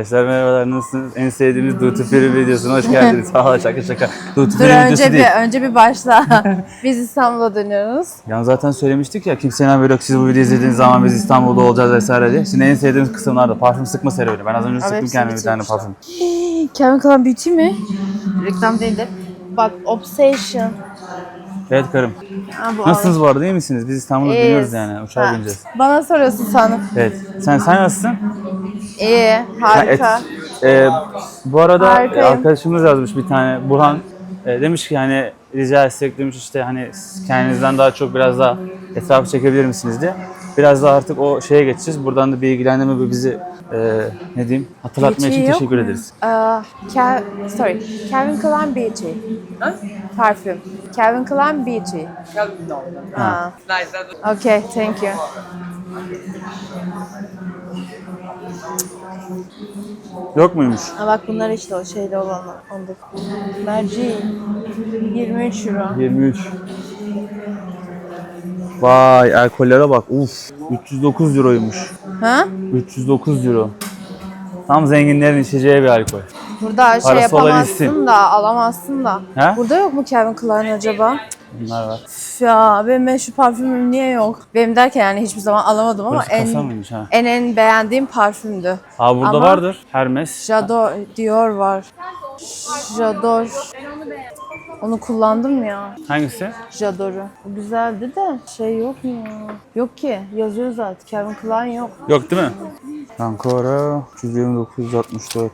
Arkadaşlar merhabalar nasılsınız? En sevdiğimiz Duty Free videosuna hoş geldiniz. Valla şaka şaka. Duty Dur Free videosu önce değil. bir, önce bir başla. Biz İstanbul'a dönüyoruz. Yani zaten söylemiştik ya kimsenin haberi yok. Siz bu videoyu izlediğiniz zaman biz İstanbul'da olacağız vesaire diye. Şimdi en sevdiğimiz kısımlarda parfüm sıkma serüveni. Ben az önce sıktım hepsini kendime bir tane parfüm. Kevin Klein Beauty mi? Reklam değildir. Bak Obsession. Evet karım. Ha, bu Nasılsınız bu arada iyi misiniz? Biz İstanbul'a dönüyoruz yani. Uçağa bineceğiz. Bana soruyorsun sanırım. Evet. Sen sen nasılsın? İyi, harika. Ee, bu arada Harikayım. arkadaşımız yazmış bir tane Burhan e, demiş ki hani rica etsek demiş işte hani siz kendinizden daha çok biraz daha etrafı çekebilir misiniz diye. Biraz daha artık o şeye geçeceğiz. Buradan da bilgilendirme ve bizi e, ne diyeyim hatırlatma için teşekkür mu? ederiz. Ee, Kev, sorry, Calvin Klein Beauty. Parfüm. Calvin Klein Beauty. Ha. Okay, thank you. Yok muymuş? Ha bak bunlar işte o şeyde olanlar. Onda. Merci. 23 euro. 23. Vay alkollere bak. Uf 309 euroymuş. Ha? 309 euro. Tam zenginlerin içeceği bir alkol. Burada şey Parası olan yapamazsın da, alamazsın da. He? Burada yok mu Calvin Klein acaba? Bunlar var. Üf ya benim şu parfümüm niye yok? Benim derken yani hiçbir zaman alamadım ama en, mıymış en en beğendiğim parfümdü. Ha burada Ama- vardır. Hermes. Jado Dior var. Jador. Onu kullandım ya. Hangisi? Jador'u. O güzeldi de şey yok mu ya? Yok ki. Yazıyor zaten. Calvin Klein yok. Yok değil mi? Ankara 329 64.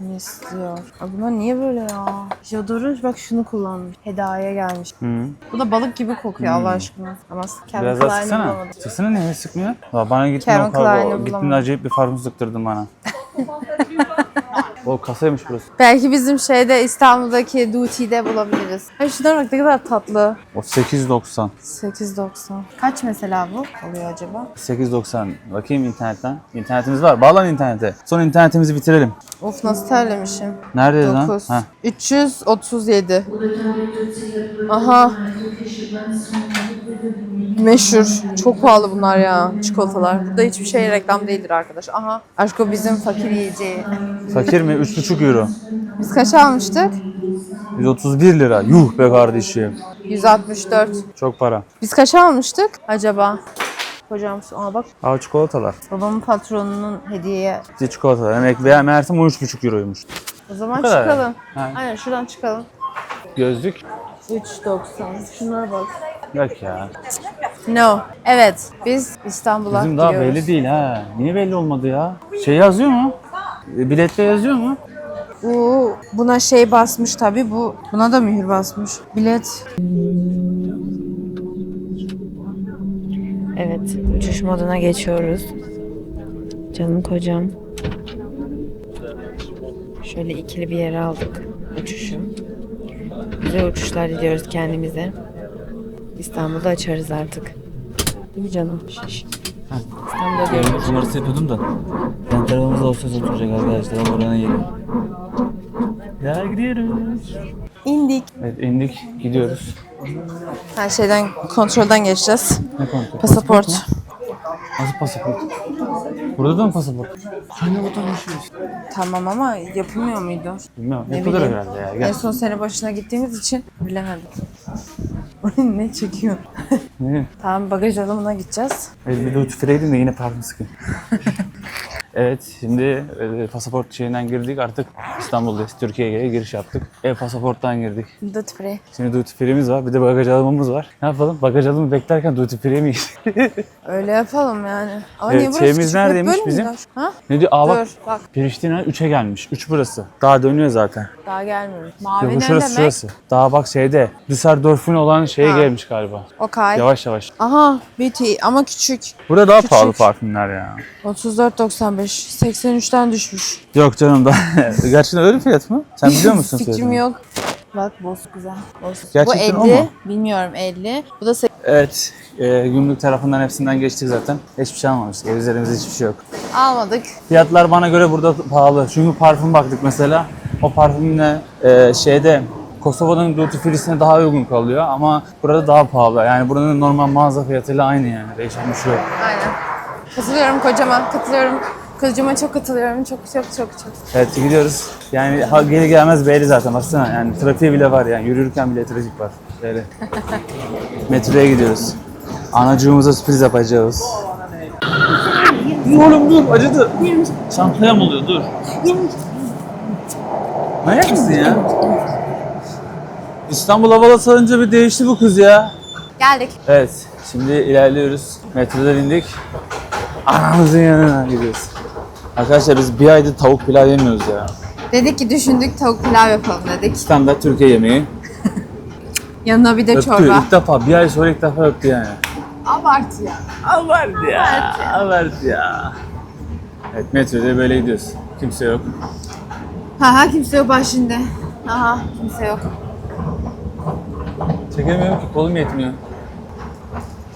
Misliyor. Ay bunlar niye böyle ya? Deodorant bak şunu kullanmış. Hedaya gelmiş. Hı. Bu da balık gibi kokuyor Allah aşkına. Ama Calvin Biraz daha Klein'i sıksana. bulamadım. Sıksana niye sıkmıyor? Ya bana gittin o kadar. Gittin acayip bir farmuz sıktırdın bana. o kasaymış burası. Belki bizim şeyde İstanbul'daki Duti'de bulabiliriz. Ay şunlara bak ne kadar tatlı. O 890. 8.90. Kaç mesela bu oluyor acaba? 890. Bakayım internetten. İnternetimiz var. Bağlan internete. Son internetimizi bitirelim. Of nasıl terlemişim. Neredeyiz lan? 9. Ha. 337. Aha. Meşhur. Çok pahalı bunlar ya çikolatalar. Burada hiçbir şey reklam değildir arkadaş. Aha. Aşko bizim fakir yiyeceği. Fakir mi? 3,5 euro. Biz kaç almıştık? 131 lira. Yuh be kardeşim. 164. Çok para. Biz kaç almıştık acaba? Hocam aa bak Al çikolatalar. babamın patronunun hediyeye. İşte çikolatalar. Emek veya Mert'im 13,5 euroymuş. O zaman Bu kadar çıkalım. yani. Aynen şuradan çıkalım. Gözlük. 3.90. Şunlara bak. Yok ya. No. Evet. Biz İstanbul'a Bizim daha gidiyoruz. belli değil ha. Niye belli olmadı ya? Şey yazıyor mu? E, Bilette yazıyor mu? Bu buna şey basmış tabi bu buna da mühür basmış. Bilet. Evet, uçuş moduna geçiyoruz. Canım kocam. Şöyle ikili bir yere aldık uçuşu. Güzel uçuşlar diliyoruz kendimize. İstanbul'da açarız artık. Değil mi canım? Şiş. İstanbul'da görürüz. Numarası yapıyordum da. Ben tarafımızda olsa oturacak arkadaşlar. Ben buranın yeri. Ya gidiyoruz. İndik. Evet indik. Gidiyoruz. Her şeyden kontrolden geçeceğiz. Ne kontrol? Pasaport. Nasıl pasaport? Burada da mı pasaport? Hangi vatandaşıyız? Tamam ama yapılmıyor muydu? Bilmiyorum. Ne Yapılır bileyim. herhalde ya. En Gel. son sene başına gittiğimiz için bilemedim. Ne çekiyor? Ne? tamam bagaj alımına gideceğiz. Evet, bir de yine parfüm sıkayım. evet şimdi e, pasaport şeyinden girdik artık İstanbul'dayız. Türkiye'ye giriş yaptık. E pasaporttan girdik. Duty free. Şimdi duty free'miz var bir de bagaj alımımız var. Ne yapalım? Bagaj alımı beklerken duty free mi? Öyle yapalım yani. Ama Evet, niye burası şeyimiz küçük? Hep neredeymiş böyle mi bizim? gidiyor? Ha? ne diyor? Aa bak Dur bak Priştine 3'e gelmiş. 3 burası. Daha dönüyor zaten. daha gelmiyor. Yok, Mavi bu ne şurası demek? şurası. Daha bak şeyde Düsseldorf'un olan şeye Ha. gelmiş galiba. Okay. Yavaş yavaş. Aha BT ama küçük. Burada daha pahalı parfümler ya. 34.95. 83'ten düşmüş. Yok canım da. Gerçekten öyle fiyat mı? Sen biliyor musun? Fikrim fiyatını? yok. Bak boz güzel. Boz. Gerçekten o Bu 50. mu? Bilmiyorum 50. Bu da 8. Evet. E, gümrük tarafından hepsinden geçtik zaten. Hiçbir şey almamıştık. Ev üzerimizde hiçbir şey yok. Almadık. Fiyatlar bana göre burada pahalı. Çünkü parfüm baktık mesela. O parfümle e, şeyde Kosova'nın duty free'sine daha uygun kalıyor ama burada daha pahalı. Yani buranın normal mağaza fiyatıyla aynı yani. Değişen bir şey yok. Aynen. Katılıyorum kocama. Katılıyorum. Kızcıma çok katılıyorum. Çok çok çok çok. Evet gidiyoruz. Yani ha, geri gelmez belli zaten baksana. Yani trafiği bile var yani. Yürürken bile trafik var. Böyle. Metroya gidiyoruz. Anacığımıza sürpriz yapacağız. Dur oğlum dur acıdı. Çantaya mı oluyor dur. Manyak mısın ya? İstanbul havalı salınca bir değişti bu kız ya. Geldik. Evet, şimdi ilerliyoruz. Metrodan indik. Anamızın yanına gidiyoruz. Arkadaşlar biz bir aydır tavuk pilav yemiyoruz ya. Dedik ki düşündük tavuk pilav yapalım dedik. Standart Türkiye yemeği. Yanına bir de Öptü çorba. ilk defa, bir ay sonra ilk defa öptü yani. Abartı ya. Abart ya, abart ya. Evet, metroda böyle gidiyoruz. Kimse yok. Ha ha kimse yok başında. Aha kimse yok. Çekemiyorum ki, kolum yetmiyor.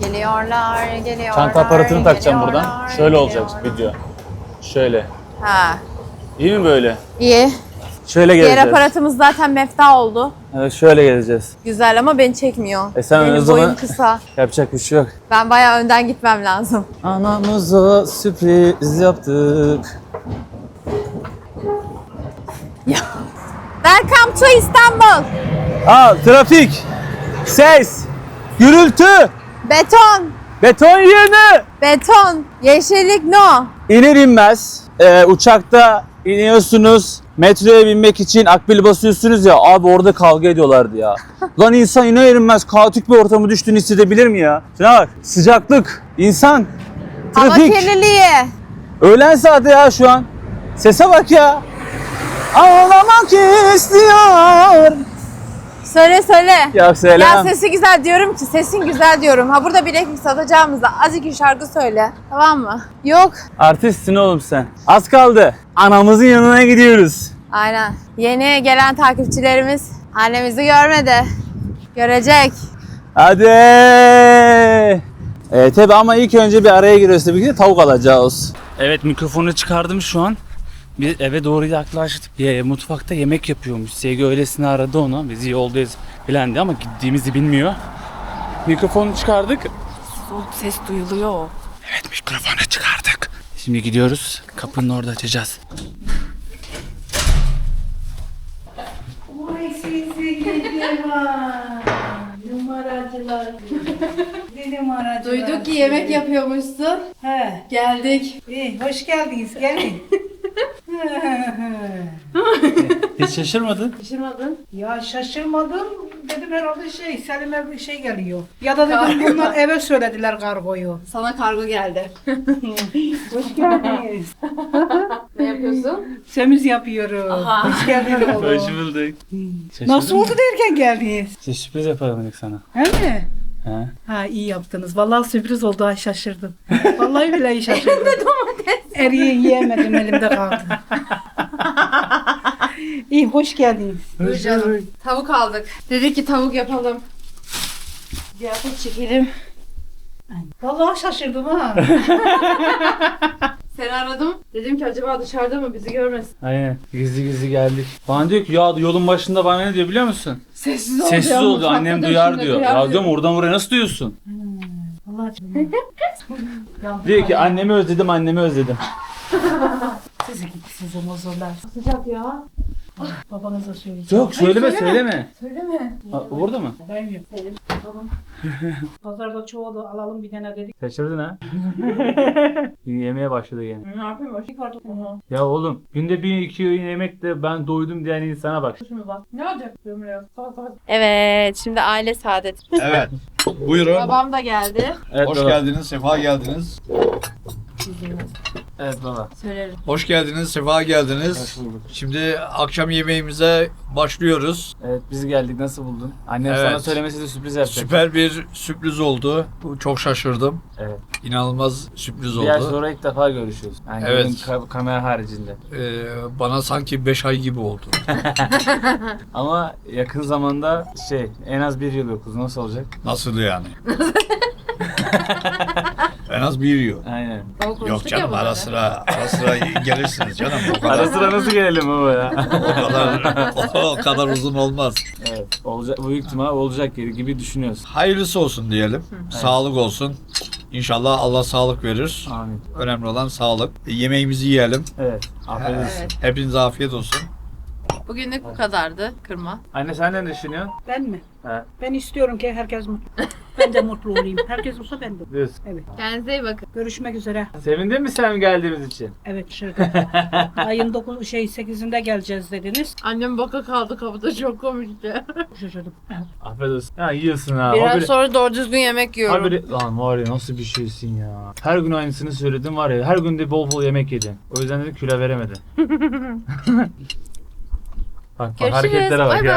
Geliyorlar, geliyorlar. Çanta aparatını takacağım buradan. geliyorlar, Şöyle olacak geliyorlar. video. Şöyle. Ha İyi mi böyle? iyi. Şöyle Diğer geleceğiz. aparatımız zaten mefta oldu. Evet, şöyle geleceğiz. Güzel ama beni çekmiyor. E sen Benim o zaman- boyum kısa. Yapacak bir şey yok. Ben bayağı önden gitmem lazım. Anamıza sürpriz yaptık. Welcome to İstanbul. Aa trafik, ses, gürültü, Beton, beton yığını. beton, yeşillik no. İner inmez e, uçakta iniyorsunuz metroya binmek için akbil basıyorsunuz ya abi orada kavga ediyorlardı ya. Lan insan iner inmez kaotik bir ortamı düştüğünü hissedebilir mi ya? Şuna bak sıcaklık, insan, Hava trafik. kirliliği. Öğlen saati ya şu an. Sese bak ya. Ağlamak istiyor. Söyle söyle. Ya söyle. Ya sesi güzel diyorum ki sesin güzel diyorum. Ha burada bir ekmek satacağımızda azıcık şarkı söyle. Tamam mı? Yok. Artistsin oğlum sen. Az kaldı. Anamızın yanına gidiyoruz. Aynen. Yeni gelen takipçilerimiz annemizi görmedi. Görecek. Hadi. Evet tabi ama ilk önce bir araya giriyoruz tabii ki de tavuk alacağız. Evet mikrofonu çıkardım şu an. Biz eve doğru yaklaştık. Ye, mutfakta yemek yapıyormuş. Sevgi öylesine aradı onu. Biz yoldayız filan diye ama gittiğimizi bilmiyor. Mikrofonu çıkardık. Ses duyuluyor. Evet mikrofonu çıkardık. Şimdi gidiyoruz. Kapının orada açacağız. Vay sizi gidi var. Numaracılar. Ne numaracılar? Duyduk ki yemek yapıyormuşsun. He. Geldik. İyi, hoş geldiniz. Gelin. Hiç şaşırmadın. Şaşırmadın. ya şaşırmadım. Dedim herhalde şey Selim'e bir şey geliyor. Ya da dedim bunlar eve söylediler kargoyu. Sana kargo geldi. Hoş geldiniz. Ne yapıyorsun? Semiz yapıyorum. Aha. Hoş geldiniz oğlum. bulduk. Nasıl oldu derken geldiniz? Size sürpriz yapalım dedik sana. He mi? He. Ha iyi yaptınız. Vallahi sürpriz oldu. Ay şaşırdım. Vallahi billahi şaşırdım. domates. Eriye yiyemedim elimde kaldı. iyi hoş geldiniz. Buyur canım. Tavuk aldık. Dedik ki tavuk yapalım. Ziyafet çekelim. Vallahi şaşırdım ha. Seni aradım. Dedim ki acaba dışarıda mı bizi görmesin. Aynen. Gizli gizli geldik. Bana diyor ki ya yolun başında bana ne diyor biliyor musun? Sessiz ol Sessiz ol diyor. mutfakta Annem duyar diyor. Ya diyorum oradan oraya nasıl duyuyorsun? Vallahi Yandım Diyor ki annemi özledim annemi özledim. Sizi gitti sizi muzurlar. Sıcak ya. Babanıza söyleyeceğim. Yok söyleme söyleme. Söyleme. Ha, Burada mı? Ben yok. Pazarda çoğalı alalım bir tane dedik. Şaşırdın ha. Yemeye başladı gene. Ne yapayım başlık vardı. Ya oğlum günde bir iki öğün yemekle ben doydum diyen insana bak. Şimdi bak. Ne olacak? Evet şimdi aile saadet. Evet. Buyurun. Babam da geldi. Evet Hoş baba. geldiniz, sefa geldiniz. Evet baba. Söylerim. Hoş geldiniz, sefa geldiniz. Hoş bulduk. Şimdi akşam yemeğimize başlıyoruz. Evet biz geldik nasıl buldun? Annem Evet. sana söylemesi de sürpriz yapacak. Süper bir sürpriz oldu. Çok şaşırdım. Evet. İnanılmaz sürpriz Bir ay oldu. sonra ilk defa görüşüyoruz. Yani Evet. benim ka- kamera haricinde. Ee, bana sanki 5 ay gibi oldu. Ama yakın zamanda şey en az bir yıl yokuz. Nasıl olacak? Nasıl yani? en az bir yıl. Aynen. Yok canım ara sıra, ara sıra gelirsiniz canım. O kadar, Ara sıra nasıl gelelim baba ya? o kadar, o kadar uzun olmaz. evet. Olacak, büyük ihtimal olacak gibi düşünüyoruz. Hayırlısı olsun diyelim. Sağlık olsun. İnşallah Allah sağlık verir. Amin. Önemli olan sağlık. Yemeğimizi yiyelim. Evet. Afiyet olsun. Evet. Hepinize afiyet olsun. Bugünlük bu kadardı kırma. Anne sen ne düşünüyorsun? Ben mi? He. Ben istiyorum ki herkes mutlu. ben de mutlu olayım. Herkes olsa ben de. Diyorsun. Evet. Kendinize iyi bakın. Görüşmek üzere. Sevindin mi sen geldiğimiz için? Evet şurada. Ayın 9 şey 8'inde geleceğiz dediniz. Annem baka kaldı kapıda çok komikti. Şaşırdım. Afiyet olsun. Ya yiyorsun ha. Biraz Haberi- sonra doğru düzgün yemek yiyorum. Haberi... Lan var ya nasıl bir şeysin ya. Her gün aynısını söyledim var ya. Her gün de bol bol yemek yedin. O yüzden dedim kilo veremedin. Bak bak Görüşürüz. hareketlere bak Bay ya. bay.